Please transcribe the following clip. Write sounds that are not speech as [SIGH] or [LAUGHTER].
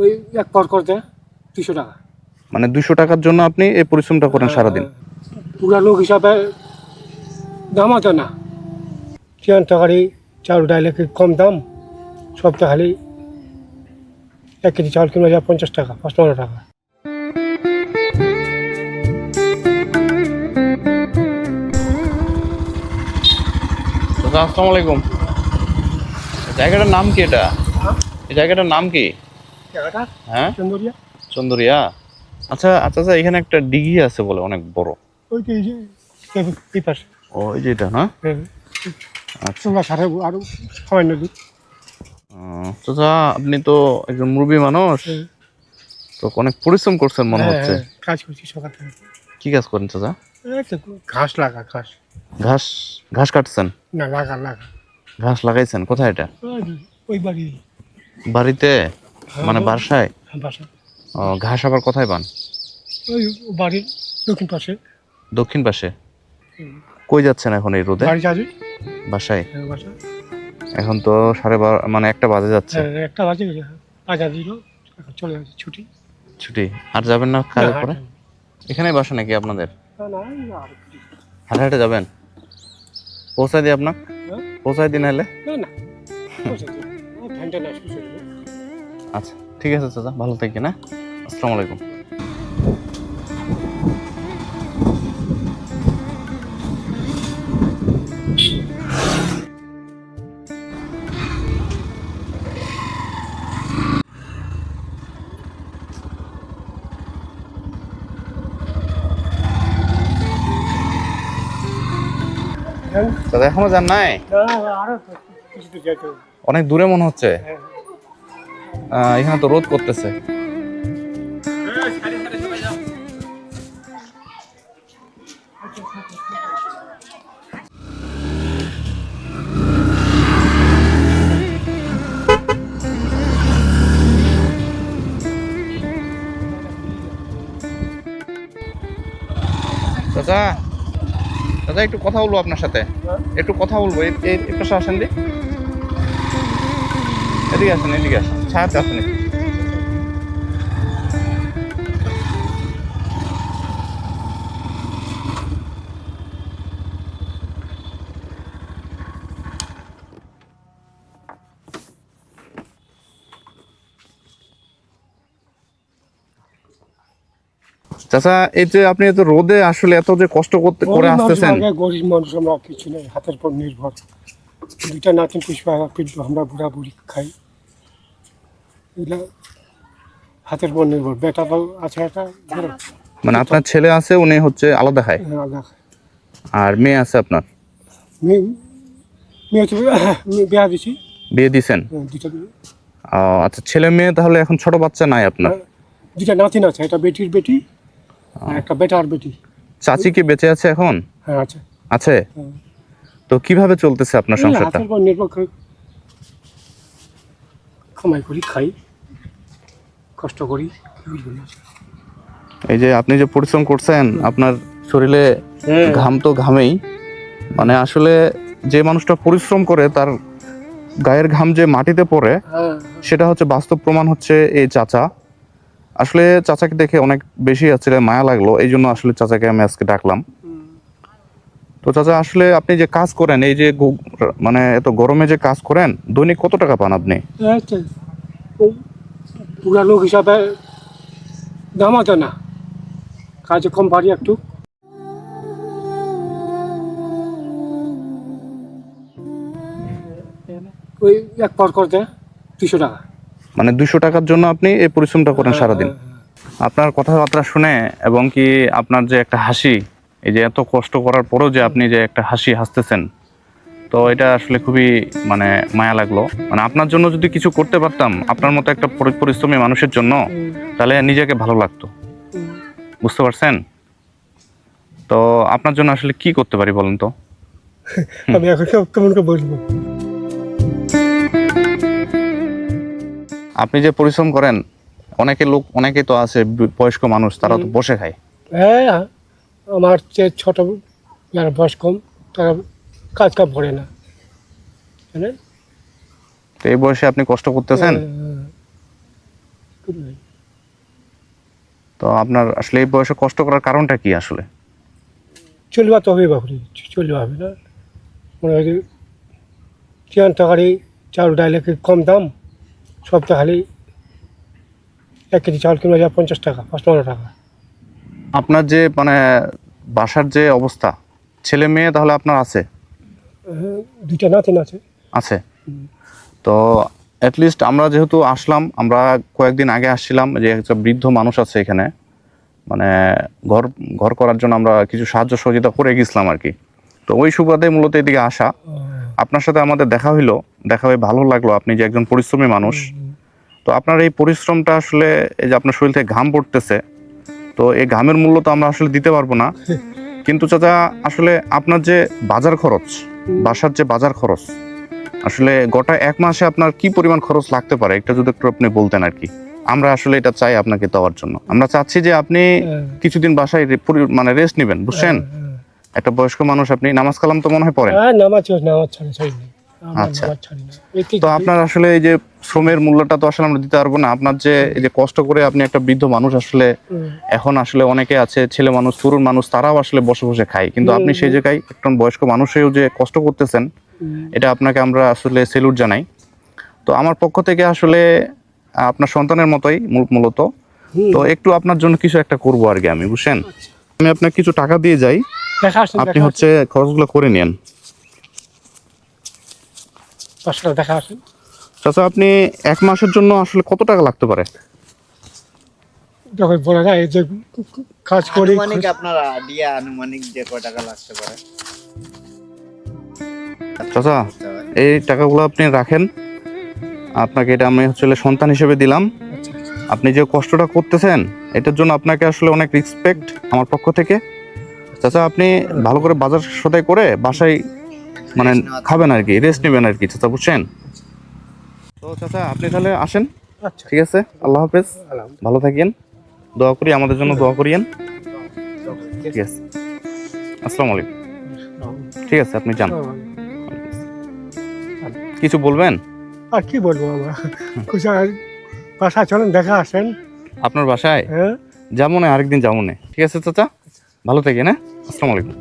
ওই এক পর করতে দুশো টাকা। মানে দুশো টাকার জন্য আপনি এই পরিশ্রমটা করেন সারাদিন? পুরা লোক হিসাবে দাম আছে না। চিয়ান তরকারি চাউল ডাইলে কম দাম? সব খালি এক কেজি চাউল কিনবে যায় পঞ্চাশ টাকা পঁচপান্ন টাকা। আসসালামু আলাইকুম। জায়গাটার নাম কি এটা? এই জায়গাটার নাম কি? হ্যাঁ? চন্দরিয়া চন্দরিয়া আচ্ছা আচ্ছা আচ্ছা এখানে একটা ডিঘি আছে বলে অনেক বড়। ওই যে এই যে এই- এই পাশে। ও এই যে এটা না? হ্যাঁ। আচ্ছা। আরও দিক আহ, চাচা আপনি তো একজন মুরবি মানুষ। হ্যাঁ। তো অনেক পরিশ্রম করছেন মনে হ্যাঁ, হচ্ছে। কাজ করছি সকাল থেকে। কি কাজ করেন চাচা? ঘাস লাগা ঘাস। ঘাস ঘাস কাটছেন? না লাগা লাগা। ঘাস লাগাইছেন কোথায় এটা? ওই বাড়ি। বাড়িতে? মানে বাসায়? বাসা ও, ঘাস আবার কোথায় পান? ওই বাড়ির দক্ষিণ পাশে। দক্ষিণ পাশে? কই যাচ্ছেন এখন এই রোদে? বাড়ি বাসায়? হ্যাঁ, এখন তো সাড়ে বারো মানে একটা বাজে যাচ্ছে। হ্যাঁ, একটা বাজে বাজার দিল এখন চলে যাচ্ছে ছুটি। ছুটি? আর যাবেন না না, পরে এখানে বাসা নাকি আপনাদের? না, না, আর কি। হাঁটে হাঁটে যাবেন? পৌঁছাই দিই আপনার হ্যাঁ? পৌঁছাই দিন হলে না না আচ্ছা ঠিক আছে চাচা ভালো থাকেন হ্যাঁ আসসালামু আলাইকুম? দাদা এখনও যান নাই। অনেক দূরে মনে হচ্ছে হ্যাঁ। এখানে তো রোদ করতেছে। চাচা চাচা, একটু কথা বলব আপনার সাথে? একটু কথা বলব এই পাশে আসেন দি। এদিকে আসেন এদিকে আসেন। ছায়াতে আসেন একটু। চাচা এই যে আপনি এত রোদে আসলে এত যে কষ্ট করতে করে আসতেছেন। গরিব মানুষ আমরা কিছু নেই হাতের পর নির্ভর। দুইটা নাতিন পুষ্পা আমরা বুড়া বুড়ি খাই। এগুলা হাতের পর নির্ভর। বেটা তো আছে একটা? মানে আপনার ছেলে আছে উনি হচ্ছে আলাদা খায়? আলাদা খায়। আর মেয়ে আছে আপনার? মেয়ে মেয়ে মেয়ে বিয়া দিছি। বিয়ে দিছেন? হ্যাঁ, ও, আচ্ছা ছেলে মেয়ে তাহলে এখন ছোট বাচ্চা নাই আপনার? হ্যাঁ, দুইটা নাতিন আছে একটা বেটির বেটি আর একটা বেটার বেটি। চাচি কি বেঁচে আছে এখন? হ্যাঁ আছে। আছে? হ্যাঁ। তো কীভাবে চলতেছে আপনার সংসারটা হাতের পর নির্ভর করে কামাই করি খাই। কষ্ট করি। এই যে আপনি যে পরিশ্রম করছেন আপনার শরীরে। ঘাম তো ঘামেই। মানে আসলে যে মানুষটা পরিশ্রম করে তার গায়ের ঘাম যে মাটিতে পড়ে হ্যাঁ। সেটা হচ্ছে বাস্তব প্রমাণ হচ্ছে এই চাচা। আসলে চাচাকে দেখে অনেক বেশি আসলে মায়া লাগল এই জন্য আসলে চাচাকে আমি আজকে ডাকলাম। তো চাচা আসলে আপনি যে কাজ করেন এই যে মানে এত গরমে যে কাজ করেন দৈনিক কত টাকা পান আপনি? পুরা লোক হিসাবে দাম আছে না। কাজে কম পারি একটু। ওই এক পর করতে দুশো টাকা। মানে দুশো টাকার জন্য আপনি এই পরিশ্রমটা করেন সারাদিন? হ্যাঁ, আপনার কথাবার্তা শুনে এবং কি আপনার যে একটা হাসি এই যে এত কষ্ট করার পরেও যে আপনি যে একটা হাসি হাসতেছেন তো এটা আসলে খুবই মানে মায়া লাগল। মানে আপনার জন্য যদি কিছু করতে পারতাম আপনার মতো একটা পরি- পরিশ্রমী মানুষের জন্য তাহলে নিজেকে ভালো লাগতো। বুঝতে পারছেন? তো আপনার জন্য আসলে কি করতে পারি বলুন তো? [LAUGHS] আমি এখন কেমন করে বলব? আপনি যে পরিশ্রম করেন অনেকে লোক অনেকে তো আছে বয়স্ক মানুষ তারা তো বসে খায়। হ্যাঁ আমার যে ছোট যারা বয়স কম তারা কাজ কাম করে না। জানেন তো এই বয়সে আপনি কষ্ট করতেছেন? হ্যাঁ, নাই। তো আপনার আসলে এই বয়সে কষ্ট করার কারণটা কি আসলে? চলবা তো হবে বাপুরি চলবা হবে না। মনে হয় যে চিয়ান তরকারি চাউল ডাইলে কম দাম সব খালি এক কেজি চাল কিনবা যায় পঞ্চাশ টাকা পঁচপান্ন টাকা। আপনার যে মানে বাসার যে অবস্থা ছেলে মেয়ে তাহলে আপনার আছে? হ্যাঁ, দুইটা নাতিন আছে। আছে? তো অ্যাটলিস্ট আমরা যেহেতু আসলাম আমরা কয়েকদিন আগে আসছিলাম যে একটা বৃদ্ধ মানুষ আছে এখানে। মানে ঘর ঘর করার জন্য আমরা কিছু সাহায্য সহযোগিতা করে গেছিলাম আর কি। তো ওই সুবাদে মূলত এদিকে আসা। আপনার সাথে আমাদের দেখা হইল দেখা হয়ে ভালো লাগল আপনি যে একজন পরিশ্রমী মানুষ। তো আপনার এই পরিশ্রমটা আসলে এই যে আপনার শরীর থেকে ঘাম পড়তেছে তো এই ঘামের মূল্য তো আমরা আসলে দিতে পারব না। কিন্তু চাচা আসলে আপনার যে বাজার খরচ বাসার যে বাজার খরচ আসলে গোটা এক মাসে আপনার কি পরিমাণ খরচ লাগতে পারে? এটা যদি একটু আপনি বলতেন আর কি। আমরা আসলে এটা চাই আপনাকে দেওয়ার জন্য। আমরা চাচ্ছি যে আপনি হ্যাঁ, কিছুদিন বাসায় মানে রেস্ট নেবেন বুঝছেন? একটা বয়স্ক মানুষ আপনি নামাজ কালাম তো মনে হয় পড়েন? হ্যাঁ আচ্ছা। তো আপনার আসলে এই যে শ্রমের মূল্যটা তো আসলে আমরা দিতে পারব না। আপনার যে এই যে কষ্ট করে আপনি একটা বৃদ্ধ মানুষ আসলে এখন আসলে অনেকে আছে ছেলে মানুষ তরুণ মানুষ তারাও আসলে বসে বসে খায়। কিন্তু আপনি সেই জায়গায় একজন বয়স্ক মানুষেও যে কষ্ট করতেছেন এটা আপনাকে আমরা আসলে সেলুট জানাই। তো আমার পক্ষ থেকে আসলে আপনার সন্তানের মতোই মূলত। তো একটু আপনার জন্য কিছু একটা করব আর কি আমি বুঝছেন? আমি আপনাকে কিছু টাকা দিয়ে যাই। আপনি হচ্ছে খরচগুলো করে নিন দেখা আসেন চাচা আপনি এক মাসের জন্য আসলে কত টাকা লাগতে পারে? যখন বলা যায় যে কাজ করি আনুমানিক আপনার আইডিয়া আনুমানিক যে কয় টাকা লাগতে পারে। চাচা এই টাকাগুলো আপনি রাখেন। আপনাকে এটা আমি হচ্ছে সন্তান হিসেবে দিলাম। আপনি যে কষ্টটা করতেছেন এটার জন্য আপনাকে আসলে অনেক রেসপেক্ট আমার পক্ষ থেকে। চাচা আপনি ভালো করে বাজার সদাই করে বাসায় মানে খাবেন আর কি রেস্ট নেবেন আর কি চাচা বুঝছেন? তো চাচা আপনি তাহলে আসেন। আচ্ছা। ঠিক আছে? আল্লাহ হাফেজ। ভালো থাকেন। দোয়া করি আমাদের জন্য দোয়া করিয়েন। ঠিক আছে। আসসালামু আলাইকুম। ঠিক আছে আপনি যান। কিছু বলবেন? আর কি বলব আমরা খুশি বাসা চলেন দেখা আসেন। আপনার বাসায়? হ্যাঁ। যাব না আরেকদিন যাব না। ঠিক আছে চাচা? ভালো থাকেন হ্যাঁ? আসসালামু আলাইকুম।